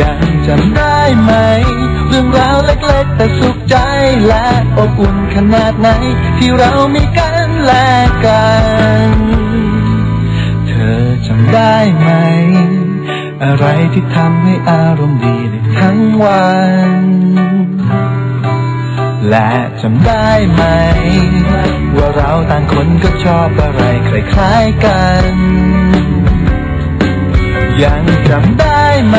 ยังจำได้ไหม เรื่องราวเล็กๆ แต่สุขใจและอบอุ่นขนาดไหน ที่เรามีกันและกัน เธอจำได้ไหม อะไรที่ทำให้อารมณ์ดีได้ทั้งวัน และจำได้ไหม ว่าเราต่างคนก็ชอบอะไรคล้ายๆกัน ยังจำได้ไหม